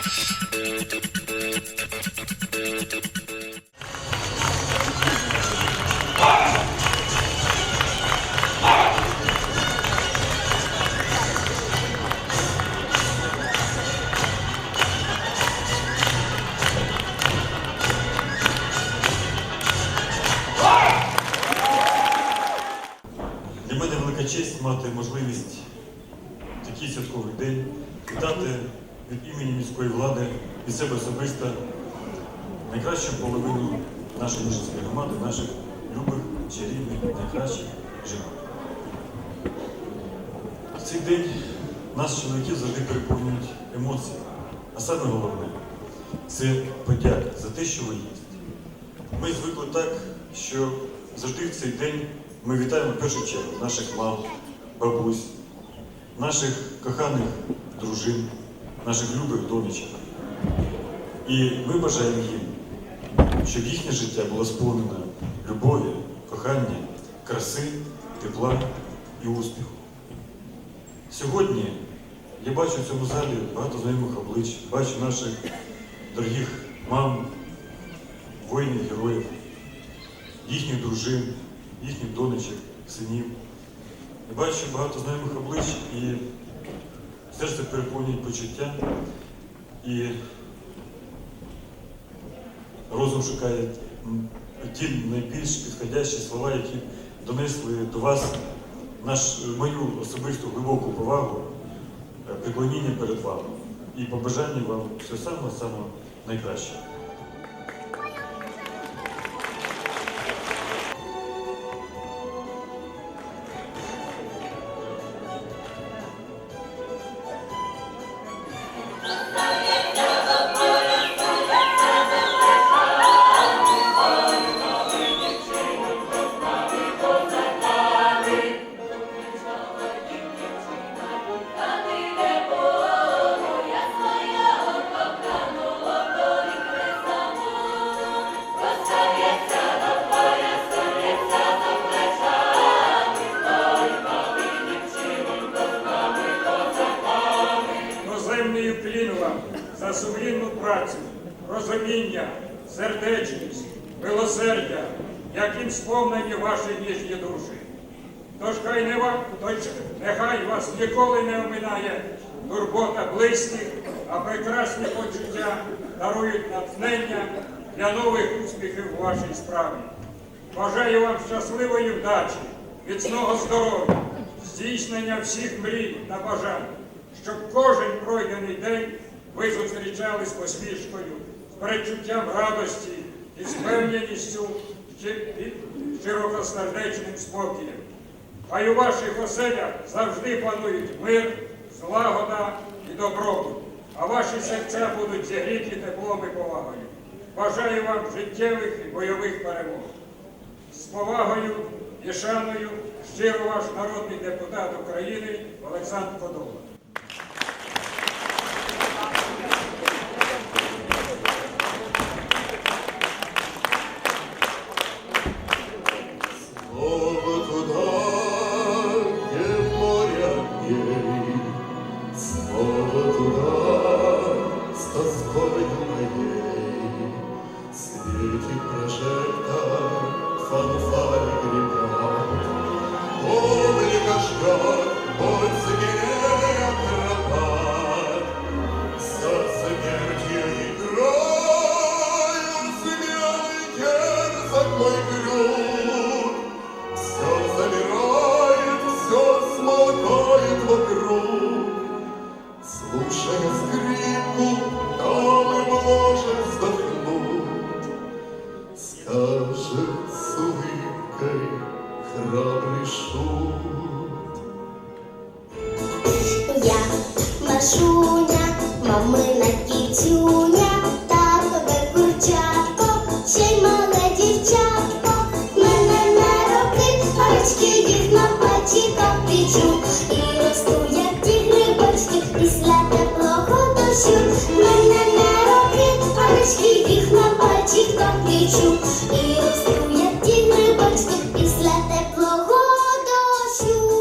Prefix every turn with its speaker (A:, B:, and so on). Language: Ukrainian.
A: Для мене велика честь мати можливість в такий святковий день вітати від імені міської влади від себе особисто найкращу половину нашої ніжинської громади, наших любих, чарівних, найкращих жінок. В цей день нас, чоловіків, завжди переповнюють емоції. А саме головне це подяка за те, що ви є. Ми звикли так, що завжди в цей день ми вітаємо в першу чергу наших мам, бабусь, наших коханих дружин, наших любих донечок. І ми бажаємо їм, щоб їхнє життя було сповнене любові, кохання, краси, тепла і успіху. Сьогодні я бачу в цьому залі багато знайомих облич, бачу наших дорогих мам, воїнів, героїв, їхніх дружин, їхніх донечок, синів. Я бачу багато знайомих облич і серце переповнюють почуття, і розум шукає ті найбільш підходящі слова, які донесли до вас наш, мою особисту глибоку повагу, приклоніння перед вами. І побажання вам все саме самого
B: за сумлінну працю, розуміння, сердечність, милосердя, яким сповнені ваші ніжні душі. Тож хай не вам, тож нехай вас ніколи не оминає турбота близьких, а прекрасні почуття дарують натхнення для нових успіхів у вашій справі. Бажаю вам щасливої вдачі, міцного здоров'я, здійснення всіх мрій та бажань, щоб кожен пройдений день ви зустрічали з посмішкою, з перечуттям радості і з і широкосердечним спокієм. Хай у ваших оселях завжди панують мир, злагода і добробут, а ваші серця будуть зігріті теплом і повагою. Бажаю вам життєвих і бойових перемог. З повагою і шаною щиро ваш народний депутат України Олександр Подола.
C: Wielki proszę,
D: kto Машуня, мамина кіцюня, татове курчатко, ще й мале дівчатко. Мене не роки, очки їх на плечі капічу. І росту, як ті грибочки, після теплого дощу. Мене не роки, очки їх на плечі капічу. І росту, як ті після теплого дощу.